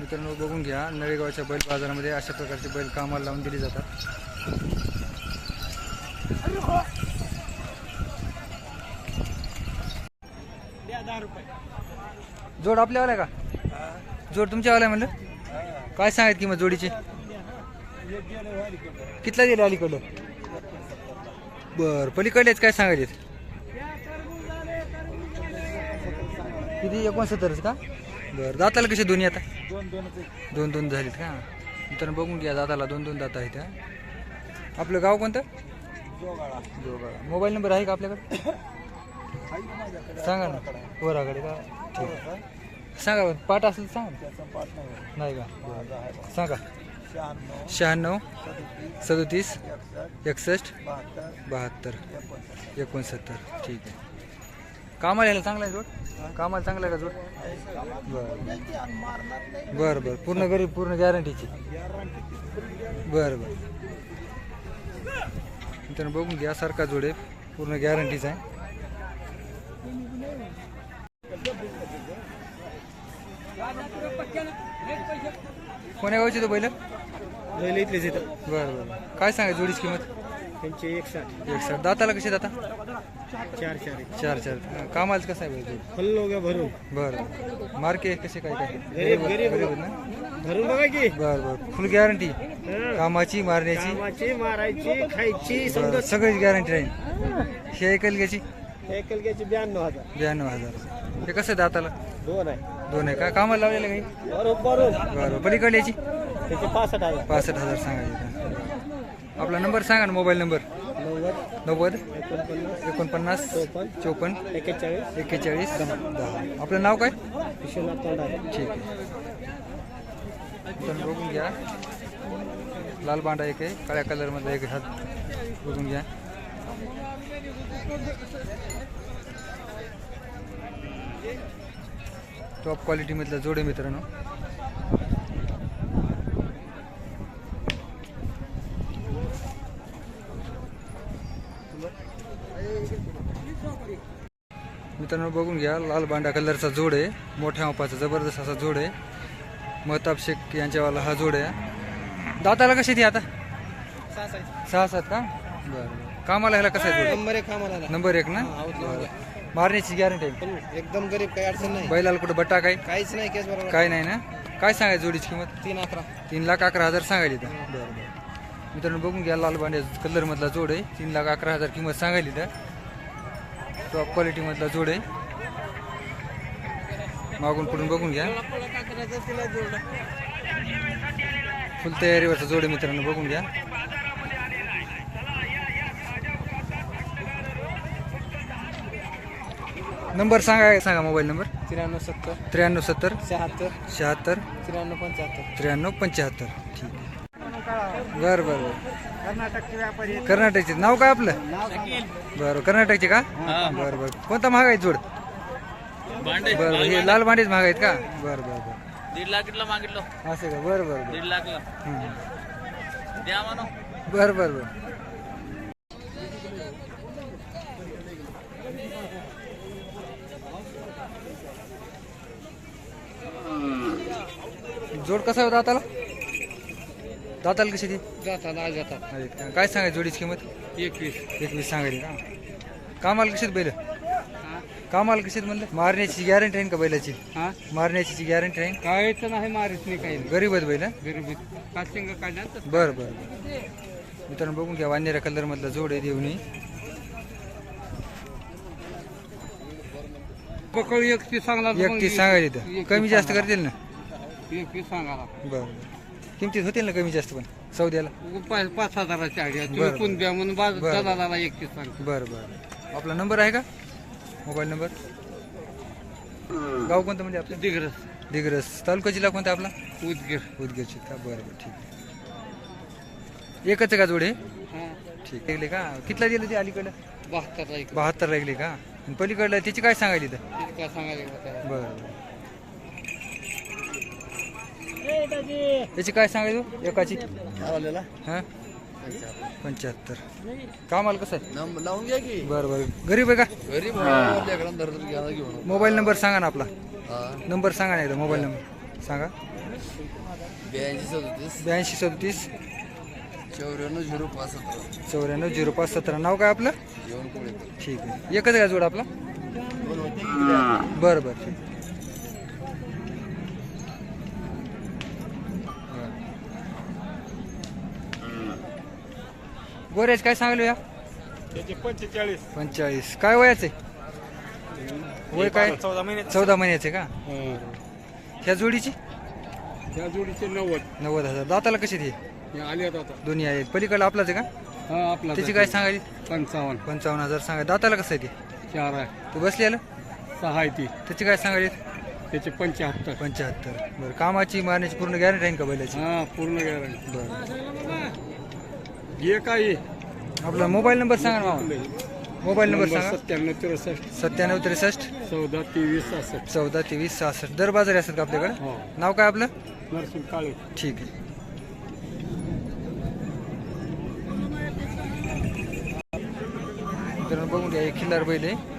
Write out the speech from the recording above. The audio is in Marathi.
मित्रांनो बघून घ्या. नळेगावच्या बैल बाजारामध्ये अशा प्रकारचे बैल कामाला लावून दिली जातात. जोड आपल्यावाला आहे का? जोड तुमच्यावाला आहे म्हणलं? काय सांगत किंमत जोडीची? कितला दिले अलीकडं? बर पलीकडलेच काय सांगायचे किती? एकोणसत्तरच का? बरं दाताला कसे दोन्ही आता? दोन दोन झालेत का? तर बघून घ्या दाताला दोन दोन दात आहेत हा. आपलं गाव कोणतं? जोगाळा. मोबाईल नंबर आहे का आपल्याकडे? सांगा ना. वराकडे. का? ठीक. सांगा बरं. पाठ असेल तर सांगा ना. नाही का. सांगा. शहाण्णव सदोतीस एकसष्ट बहात्तर एकोणसत्तर. ठीक आहे. कामाला यायला चांगला आहे जोड? कामाला चांगला आहे का जोड? बरं बरं. बरं पूर्ण गरीब पूर्ण गॅरंटीची बरं बरं. मित्रांनो बघून घ्या सारखा जोड आहे. पूर्ण गॅरंटीचा आहे. कोण्या गावची तो पहिलं लय इथलेच येतं बरं बरं काय सांगा जोडीची किंमत? त्यांचे एक साठ एक सर दाताला कशी दाता? चार चार चार चार कामाला कसं आहे जोड फल्लो गा भरून? बरं. मार्के कसे काय काय? गरीब गरीब गरीब आहेत ना? भरून बघा की. बरं बरं. फुल गॅरंटी हं. कामाची मारण्याची. कामाची मारायची खायची बरं, समजा सगळीच गॅरंटी राहील. हे ऐकल घ्यायची? एकलग्याची ब्याण्णव हजार. ब्याण्णव हजार. हे कसं आहे दाताला? दोन आहे. दोन आहे का? कामाला लावलेलं काही बरोबर बरं पलीकडे याची? त्याचे पासष्ट हजार. पासष्ट हजार सांगायचे. आपला नंबर सांगा ना मोबाईल नंबर. नव्वद एकोणपन्नास चोपन्न एक्केचाळीस एक्केचाळीस दहा. आपलं नाव काय? ठीक आहे. बघून घ्या. लाल बांडा एक आहे काळ्या कलरमधला एक हात. बघून घ्या. टॉप क्वालिटीमधला जोडे मित्रांनो. मित्रांनो बघून घ्या. लाल बांडा कलरचा जोड आहे. मोठ्या मापाचा जबरदस्त असा जोड आहे. महताब शेख यांच्यावाला हा जोड आहे. दाताला कशी ती आता? सहा सात का? बरं कामाला ह्याला कसं आहे नंबर एक आम्हाला नंबर एक ना. मारण्याची गॅरंटी आहे. एकदम गरीब काही अडचण नाही. बैलाला कुठं बट्टा काय? काहीच नाही केस बरोबर काय नाही ना? काय सांगायचं जोडीची किंमत? तीन अकरा. तीन लाख अकरा हजार सांगायली तर बरं बरं. मित्रांनो बघून घ्या. लाल बांड्या कलरमधला जोड आहे. तीन लाख अकरा हजार किंमत सांगायली तर टॉप क्वालिटीमधला जोड आहे. मागून पुढून बघून घ्या. फुल तयारीवरचा जोड आहे मित्रांनो बघून घ्या. नंबर सांगा सांगा मोबाईल नंबर त्र्याण्णव सत्तर. त्र्याण्णव सत्तर. शहात्तर. शहात्तर. त्र्याण्णव पंच्याहत्तर. त्र्याण्णव पंच्याहत्तर. ठीक आहे. बरं बरं बरं. कर्नाटकचे व्यापारी कर्नाटकचे. नाव काय आपलं? बरं कर्नाटकचे का? बरं बरं. कोणता महाग आहे जोड? बरं बरं. हे लाल भांडेच महाग आहेत का? बरं बरं बरं. दीड लाखला मागितलं. असं का? बरं बरं. दीड लाखला. हं. द्या म्हणा. बरं बरं बरं. जोड कसा आहे दाताला? दाताला कशी ती जातात आज आहेत का? काय सांगायची जोडीची किंमत? एकवीस. एकवीस सांगायची का कामाला कशीत बैल? कामाला कशीत म्हणलं? मारण्याची गॅरंटी राहील का बैलाची? हा? मारण्याची गॅरंटी राहील काय नाही मारित नाही काही. गरीब आहेत बैल हं? गरीबी काशिंग काढण्यात बरं बरं बरं. मित्रांनो बघून घ्या वानेरा कलर मधला जोड आहे देवणी पकड एकतीस सांगला एकतीस सांगायची तर कमी जास्त करतील ना? एकतीस बरं बरं. किमतीत होतील ना कमी जास्त पण? सौद्याला? पाच पाच हजाराची आयडिया. बरं, तुम्ही कोण द्या म्हणून बाज बरं. दलाला एकतीस सांग. बरं बरं. आपला नंबर आहे का? Mobile number? गाव कोणतं म्हणजे आपलं? दिग्रस. दिग्रस. तालुका जिल्हा कोणता आपला? उदगीर. उदगीरची का बरं बरं. ठीक आहे. एकच आहे का जोडे? हा. ठीक लागले का? कितला दिलं ते अलीकडं? बहात्तरला एक. बहात्तर लागले का? आणि पलीकडलं त्याची काय सांगायली तर काय सांगायला? बरं बरं. त्याची काय सांगायचो? एकाची. हां? पंच्याहत्तर. कामाला कसं? आहे लावून घ्या की. बरं बरं. गरीब आहे का? गरीब घेऊन. मोबाईल नंबर सांगा ना आपला. नंबर सांगा ना एकदा मोबाईल नंबर. सांगा. ब्याऐंशी सदतीस. ब्याऐंशी सदतीस. चौऱ्याण्णव झिरो पाच सतरा. चौऱ्याण्णव झिरो पाच सतरा. नाव काय आपलं? जेवण कोळे ठीक आहे. एकच आहे का जोड आपला? बरं बरं. ठीक गोऱ्याच काय सांगलो या? त्याचे पंचेचाळीस. पंचेचाळीस. काय वयाचे? वय काय? चौदा महिन्यात चौदा महिन्याचे का? ह्या जोडीची? त्या जोडीचे नव्वद. नव्वद हजार. दाताला कशी ती? हे आले आता दोन्ही आहेत पलीकडला आपलाच आहे का? हा आपला त्याची काय सांगायची? पंचावन्न. पंचावन्न हजार सांगा. दाताला कसं आहे ते? चार आहे. तू बसली आलं सहा आहे ती. त्याची काय सांगायची? त्याचे पंच्याहत्तर. पंच्याहत्तर. बरं कामाची मारण्याची पूर्ण गॅरंटी आहे का बैलाची? हा पूर्ण गॅरंटी बरं. आपला मोबाईल नंबर सांगा ना मामा. मोबाईल नंबर सांगा. सत्त्याण्णव त्रेसष्ट. सत्त्याण्णव त्रेसष्ट. चौदा तेवीस सहासष्ट. चौदा तेवीस सहासष्ट. दर बाजारी असतात का आपल्याकडे? हो. नाव काय आपलं? नरसिंग काळे. ठीक आहे. तर बघून घ्या एक खिल्लार बैल आहे.